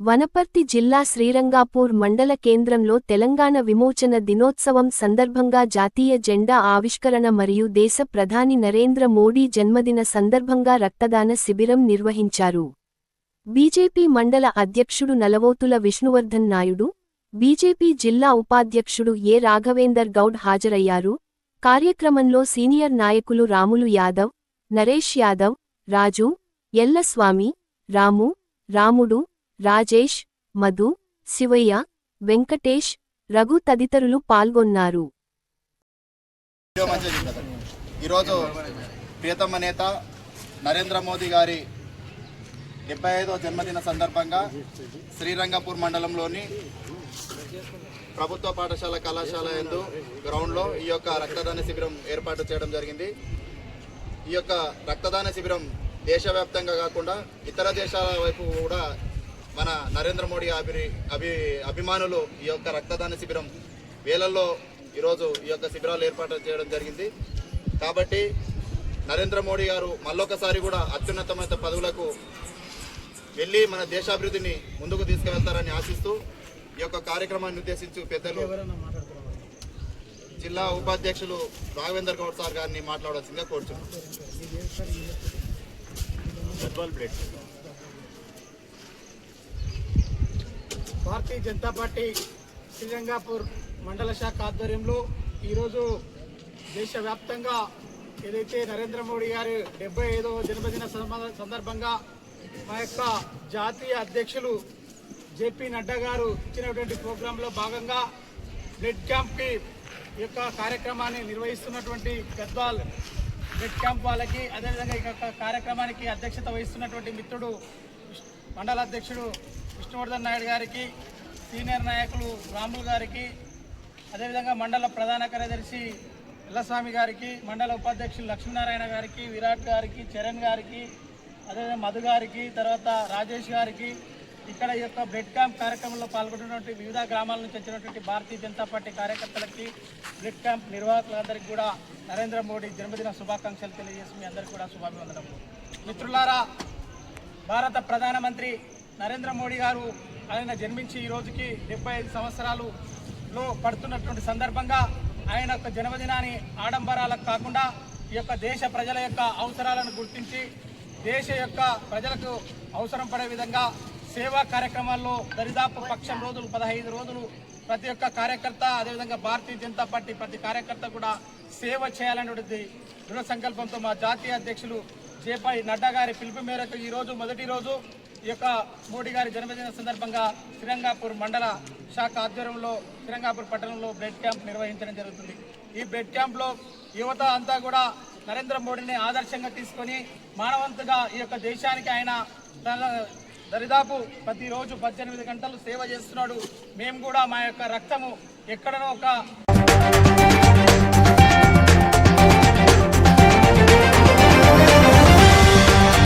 వనపర్తి జిల్లా శ్రీరంగాపూర్ మండల కేంద్రంలో తెలంగాణ విమోచన దినోత్సవం సందర్భంగా జాతీయ జెండా ఆవిష్కరణ మరియు దేశ ప్రధాని నరేంద్ర మోడీ జన్మదిన సందర్భంగా రక్తదాన శిబిరం నిర్వహించారు. బీజేపీ మండల అధ్యక్షుడు నలవోతుల విష్ణువర్ధన్ నాయుడు బీజేపీ జిల్లా ఉపాధ్యక్షుడు ఏ రాఘవేందర్ గౌడ్ హాజరయ్యారు. కార్యక్రమంలో సీనియర్ నాయకులు రాములు యాదవ్ నరేష్ యాదవ్ రాజు ఎల్లస్వామి రాము రాముడు రాజేష్ మధు శివయ్య వెంకటేష్ రఘు తదితరులు పాల్గొన్నారు. ఈరోజు ప్రియతమ నేత నరేంద్ర మోదీ గారి డెబ్బై ఐదో జన్మదిన సందర్భంగా శ్రీరంగపూర్ మండలంలోని ప్రభుత్వ పాఠశాల కళాశాల ఎందు గ్రౌండ్లో ఈ యొక్క రక్తదాన శిబిరం ఏర్పాటు చేయడం జరిగింది. ఈ యొక్క రక్తదాన శిబిరం దేశవ్యాప్తంగా కాకుండా ఇతర దేశాల వైపు కూడా మన నరేంద్ర మోడీ అభి అభి అభిమానులు ఈ యొక్క రక్తదాన శిబిరం వేలల్లో ఈరోజు ఈ యొక్క శిబిరాలు ఏర్పాటు చేయడం జరిగింది. కాబట్టి నరేంద్ర మోడీ గారు మళ్ళొకసారి కూడా అత్యున్నతమైన పదవులకు వెళ్ళి మన దేశాభివృద్ధిని ముందుకు తీసుకువెళ్తారని ఆశిస్తూ ఈ యొక్క కార్యక్రమాన్ని ఉద్దేశించి పెద్దలు జిల్లా ఉపాధ్యక్షులు రాఘవేందర్ గౌడ్ సార్ గారిని మాట్లాడాల్సిందిగా కోరుచున్నాం. భారతీయ జనతా పార్టీ శ్రీరంగాపూర్ మండల శాఖ ఆధ్వర్యంలో ఈరోజు దేశవ్యాప్తంగా ఏదైతే నరేంద్ర మోడీ గారు డెబ్బై ఐదవ జన్మదిన సందర్భంగా మా యొక్క జాతీయ అధ్యక్షులు జేపీ నడ్డా గారు ఇచ్చినటువంటి ప్రోగ్రాంలో భాగంగా బ్లడ్ క్యాంప్కి ఈ యొక్క కార్యక్రమాన్ని నిర్వహిస్తున్నటువంటి గద్వాల్ బ్లడ్ క్యాంప్ వాళ్ళకి అదేవిధంగా ఈ యొక్క కార్యక్రమానికి అధ్యక్షత వహిస్తున్నటువంటి మిత్రుడు మండల అధ్యక్షుడు విష్ణువర్ధన్ నాయుడు గారికి సీనియర్ నాయకులు రాములు గారికి అదేవిధంగా మండల ప్రధాన కార్యదర్శి ఎల్లస్వామి గారికి మండల ఉపాధ్యక్షులు లక్ష్మీనారాయణ గారికి విరాట్ గారికి చరణ్ గారికి అదేవిధంగా మధు గారికి తర్వాత రాజేష్ గారికి ఇక్కడ ఈ యొక్క బ్లడ్ క్యాంప్ కార్యక్రమంలో పాల్గొన్నటువంటి వివిధ గ్రామాల నుంచి వచ్చినటువంటి భారతీయ జనతా పార్టీ కార్యకర్తలకి బ్లడ్ క్యాంప్ నిర్వాహకులందరికీ కూడా నరేంద్ర మోడీ జన్మదిన శుభాకాంక్షలు తెలియజేసి మీ అందరికీ కూడా శుభాభివందనములు. మిత్రులారా భారత ప్రధానమంత్రి నరేంద్ర మోడీ గారు ఆయన జన్మించి ఈ రోజుకి డెబ్బై ఐదు సంవత్సరాలులో పడుతున్నటువంటి సందర్భంగా ఆయన యొక్క జన్మదినాన్ని ఆడంబరాలకు కాకుండా ఈ యొక్క దేశ ప్రజల యొక్క అవసరాలను గుర్తించి దేశ యొక్క ప్రజలకు అవసరం పడే విధంగా సేవా కార్యక్రమాల్లో దరిదాపు పక్షం రోజులు పదహైదు రోజులు ప్రతి ఒక్క కార్యకర్త అదేవిధంగా భారతీయ జనతా పార్టీ ప్రతి కార్యకర్త కూడా సేవ చేయాలనేటువంటి దృఢ సంకల్పంతో మా జాతీయ అధ్యక్షులు జేపీ నడ్డా గారి పిలుపు మేరకు ఈ రోజు మొదటి రోజు ఈ యొక్క మోడీ గారి జన్మదిన సందర్భంగా శ్రీరంగాపూర్ మండల శాఖ ఆధ్వర్యంలో శ్రీరంగాపూర్ పట్టణంలో బ్లడ్ క్యాంప్ నిర్వహించడం జరుగుతుంది. ఈ బ్లడ్ క్యాంప్లో యువత అంతా కూడా నరేంద్ర మోడీని ఆదర్శంగా తీసుకొని మానవంతుగా ఈ యొక్క దేశానికి ఆయన తన దరిదాపు ప్రతిరోజు పద్దెనిమిది గంటలు సేవ చేస్తున్నాడు. మేము కూడా మా యొక్క రక్తము ఎక్కడనో ఒక